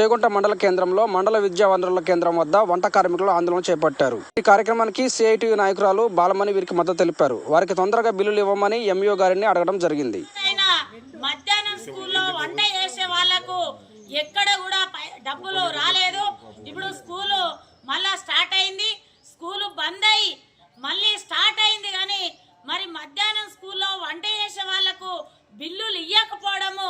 చేగుంట మండల కేంద్రంలో మండల విద్యా వనరుల కేంద్రం వద్ద వంట కార్మికులు ఆందోళన చేపట్టారు. ఈ కార్యక్రమానికి సిఐటి నాయకురాలు బాలమణి వీరికి మద్దతు తెలిపారు. వారికి తొందరగా బిల్లులు ఇవ్వమని ఎంఈఓ గారిని అడగడం జరిగింది. ఎక్కడ కూడా డబ్బులు రాలేదు. ఇప్పుడు స్కూలు మళ్ళా స్టార్ట్ అయింది. స్కూలు బంద్ మళ్ళీ స్టార్ట్ అయింది కానీ మరి మధ్యాహ్నం స్కూల్లో వంట చేసే వాళ్ళకు బిల్లులు ఇవ్వకపోవడము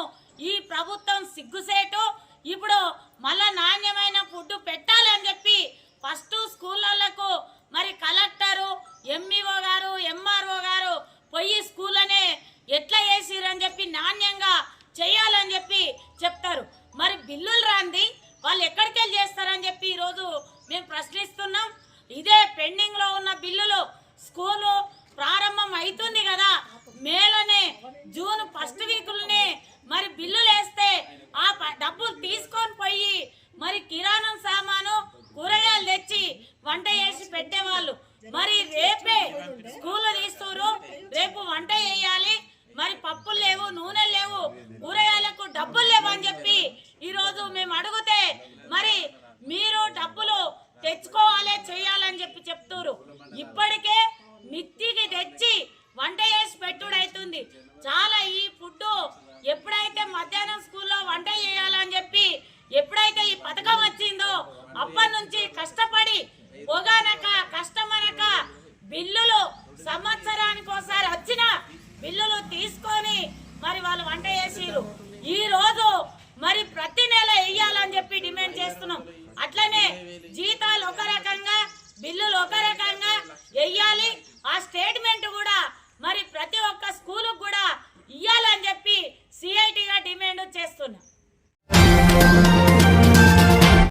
ఈ ప్రభుత్వం సిగ్గుసేటు ఇప్పుడు మళ్ళా నాణ్యమైన ఫుడ్ పెట్టాలని చెప్పి ఫస్ట్ స్కూళ్ళకు మరి కలెక్టరు ఎంఈఓ గారు ఎంఆర్ఓ గారు పోయి స్కూల్ అనే ఎట్లా వేసిరని చెప్పి నాణ్యంగా చేయాలని చెప్పి చెప్తారు. మరి బిల్లులు రాంది వాళ్ళు ఎక్కడికి వెళ్ళి చేస్తారని చెప్పి ఈరోజు మేము ప్రశ్నిస్తున్నాం. ఇదే పెండింగ్లో ఉన్న బిల్లులు స్కూలు ప్రారంభం అవుతుంది కదా మేలోనే జూన్ ఫస్ట్ వీకులనే మరి బిల్లులు వేస్తే ఆ ప- డబ్బులు తీసుకొని పోయి మరి కిరాణం సామాను కూరగాయలు తెచ్చి వంట చేసి పెట్టేవాళ్ళు. మరి రేపే స్కూల్ తీస్తురు రేపు వంట చేయాలి. మరి పప్పులు లేవు నూనె లేవు కూరగాయలకు డబ్బులు లేవు అని చెప్పి ఈరోజు మేము అడిగితే మరి మీరు డబ్బులు తెచ్చుకోవాలి చేయాలని చెప్పి చెప్తురు ఇప్పటికే మిత్తికి తెచ్చి వంట చేసి పెట్టుడు అవుతుంది చాలా ఈ ఫుడ్ ఎప్పుడైతే మధ్యాహ్నం స్కూల్లో వంట చేయాలని చెప్పి ఎప్పుడైతే ఈ పథకం వచ్చిందో అప్పటి నుంచి కష్టపడి పొగనక కష్టమనక బిల్లులు సంవత్సరానికి ఒకసారి వచ్చిన బిల్లులు తీసుకొని మరి వాళ్ళు వంట చేసిరు ఈ రోజు మరి ప్రతి నెల వెయ్యాలని చెప్పి డిమాండ్ చేస్తున్నాం. అట్లనే జీతాలు ఒక రకంగా బిల్లులు ఒక రకంగా వెయ్యాలి. ఆ స్టేట్మెంట్ కూడా మరి ప్రతి ఒక్క స్కూలుకు కూడా ఇయ్యాలని చెప్పి సిఐటిగా డిమాండ్ చేస్తున్నాం.